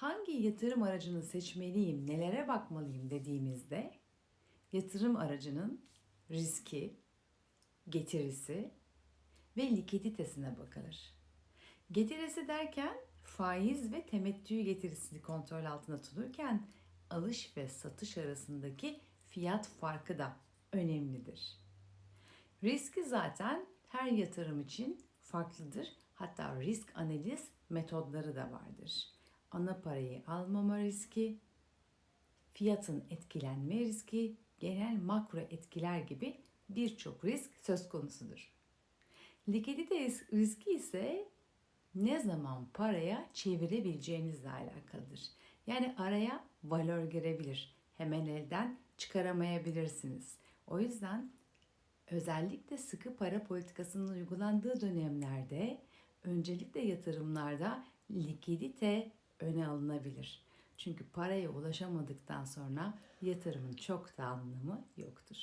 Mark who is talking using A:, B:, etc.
A: hangi yatırım aracını seçmeliyim, nelere bakmalıyım dediğimizde yatırım aracının riski, getirisi ve likiditesine bakılır. Getirisi derken faiz ve temettü getirisini kontrol altında tutulurken alış ve satış arasındaki fiyat farkı da önemlidir. Riski zaten her yatırım için farklıdır. Hatta risk analiz metodları da vardır. Ana parayı almama riski, fiyatın etkilenme riski, genel makro etkiler gibi birçok risk söz konusudur. Likidite ris- riski ise ne zaman paraya çevirebileceğinizle alakalıdır. Yani araya valor girebilir. Hemen elden çıkaramayabilirsiniz. O yüzden özellikle sıkı para politikasının uygulandığı dönemlerde öncelikle yatırımlarda likidite öne alınabilir. Çünkü paraya ulaşamadıktan sonra yatırımın çok da anlamı yoktur.